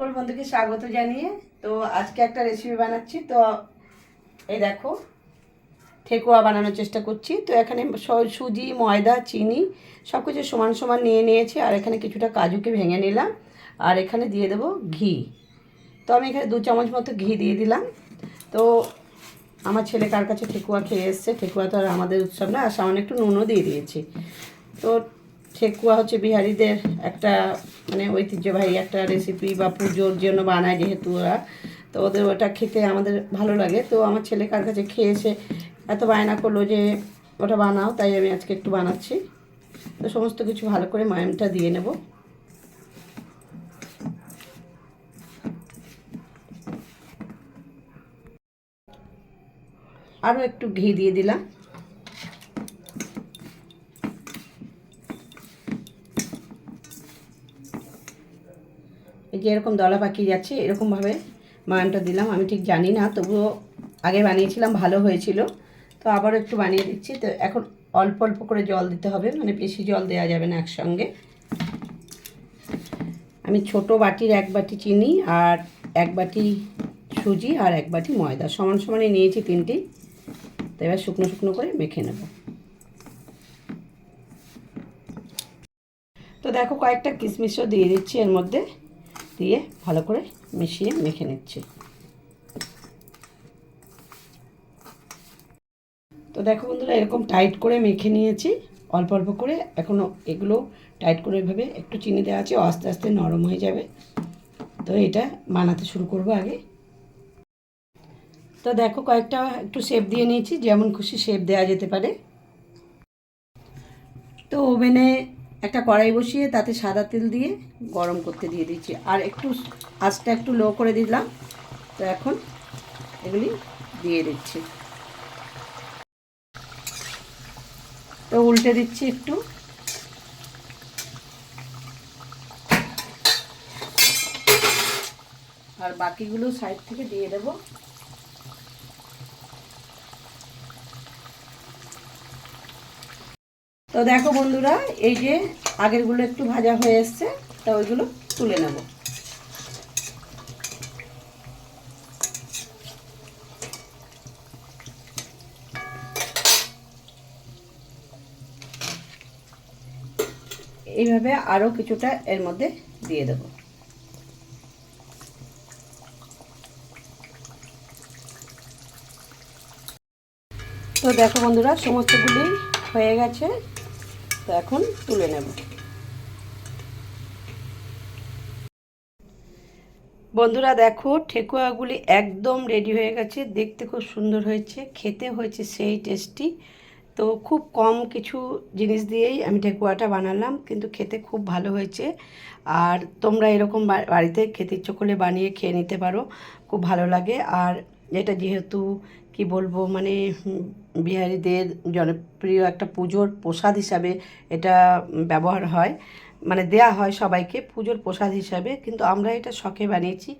সকল বন্ধুকে স্বাগত জানিয়ে তো আজকে একটা রেসিপি বানাচ্ছি। তো এই দেখো, ঠেকুয়া বানানোর চেষ্টা করছি। তো এখানে সুজি, ময়দা, চিনি সব কিছু সমান সমান নিয়ে নিয়েছি আর এখানে কিছুটা কাজুকে ভেঙে নিলাম আর এখানে দিয়ে দেবো ঘি। তো আমি এখানে দু চামচ মতো ঘি দিয়ে দিলাম। তো আমার ছেলে কার কাছে ঠেকুয়া খেয়ে এসছে, ঠেকুয়া তো আর আমাদের উৎসব না, আর সামান্য একটু নুনও দিয়ে দিয়েছি। তো ঠেকুয়া হচ্ছে বিহারিদের একটা মানে ঐতিহ্যবাহী একটা রেসিপি বা পুজোর জন্য বানায় যেহেতু ওরা। তো ওদের ওটা খেতে আমাদের ভালো লাগে। তো আমার ছেলে কার কাছে খেয়ে এসে এত বায়না করল যে ওটা বানাও, তাই আমি আজকে একটু বানাচ্ছি। তো সমস্ত কিছু ভালো করে ময়ামটা দিয়ে নেব। আরও একটু ঘি দিয়ে দিলাম। এই যে এরকম দলা পাকিয়ে যাচ্ছে, এরকমভাবে মায়ানটা দিলাম। আমি ঠিক জানি না, তবুও আগে বানিয়েছিলাম, ভালো হয়েছিল। তো আবারও একটু বানিয়ে দিচ্ছি। তো এখন অল্প অল্প করে জল দিতে হবে মানে বেশি জল দেওয়া যাবে না একসঙ্গে। আমি ছোট বাটির এক বাটি চিনি আর এক বাটি সুজি আর এক বাটি ময়দা। সমান সমানে নিয়েছি তিনটি। তো এবার শুকনো শুকনো করে মেখে নেব। তো দেখো কয়েকটা কিশমিশও দিয়ে দিচ্ছি এর মধ্যে। দিয়ে ভালো করে মিশিয়ে মেখে নিচ্ছি। তো দেখো বন্ধুরা, এরকম টাইট করে মেখে নিয়েছি। অল্প অল্প করে এখনও এগুলো টাইট করে এভাবে একটু চিনি দেওয়া আছে আস্তে আস্তে নরম হয়ে যাবে। তো এটা বানাতে শুরু করব আগে। তো দেখো কয়েকটা একটু শেপ দিয়ে নিয়েছি, যেমন খুশি শেপ দেওয়া যেতে পারে। তো ওভেনে একটা কড়াই বসিয়ে তাতে সাদা তেল দিয়ে গরম করতে দিয়ে দিচ্ছি। আর একটু আঁচটা একটু লো করে দিলাম। তো এখন এগুলি দিয়ে দিচ্ছি। তো উল্টে দিচ্ছি একটু। আর বাকিগুলো সাইড থেকে দিয়ে দেবো। তো দেখো বন্ধুরা, এই যে আগেরগুলো একটু ভাজা হয়ে এসছে, তা ওইগুলো তুলে নেব। এইভাবে আরও কিছুটা এর মধ্যে দিয়ে দেব। তো দেখো বন্ধুরা, সমস্তগুলি হয়ে গেছে। তো এখন তুলে নেব। বন্ধুরা দেখো, ঠেকুয়াগুলি একদম রেডি হয়ে গেছে। দেখতে খুব সুন্দর হয়েছে, খেতে হয়েছে সেই টেস্টি তো খুব কম কিছু জিনিস দিয়েই আমি ঠেকুয়াটা বানালাম, কিন্তু খেতে খুব ভালো হয়েছে। আর তোমরা এরকম বাড়িতে খেতে ইচ্ছে করলে বানিয়ে খেয়ে নিতে পারো, খুব ভালো লাগে। আর এটা যেহেতু, কি বলব মানে বিহারিদের জনপ্রিয় একটা পুজোর প্রসাদ হিসাবে এটা ব্যবহার হয়। মানে দেয়া হয় সবাইকে পুজোর প্রসাদ হিসাবে, কিন্তু আমরা এটা শখে বানিয়েছি।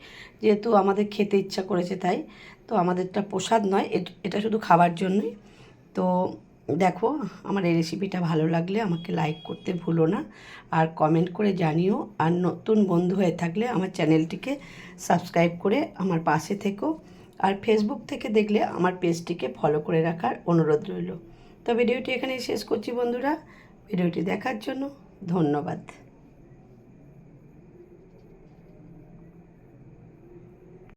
যেহেতু আমাদের খেতে ইচ্ছা করেছে তাই, তো আমাদেরটা প্রসাদ নয় এটা শুধু খাবার জন্যই। তো দেখো, আমার এই রেসিপিটা ভালো লাগলে আমাকে লাইক করতে ভুলো না, আর কমেন্ট করে জানিও। আর নতুন বন্ধু হয়ে থাকলে আমার চ্যানেলটিকে সাবস্ক্রাইব করে আমার পাশে থেকো। আর ফেসবুক থেকে দেখলে আমার পেজটিকে ফলো করে রাখার অনুরোধ রইল। তো ভিডিওটি এখানেই শেষ করছি বন্ধুরা। ভিডিওটি দেখার জন্য ধন্যবাদ।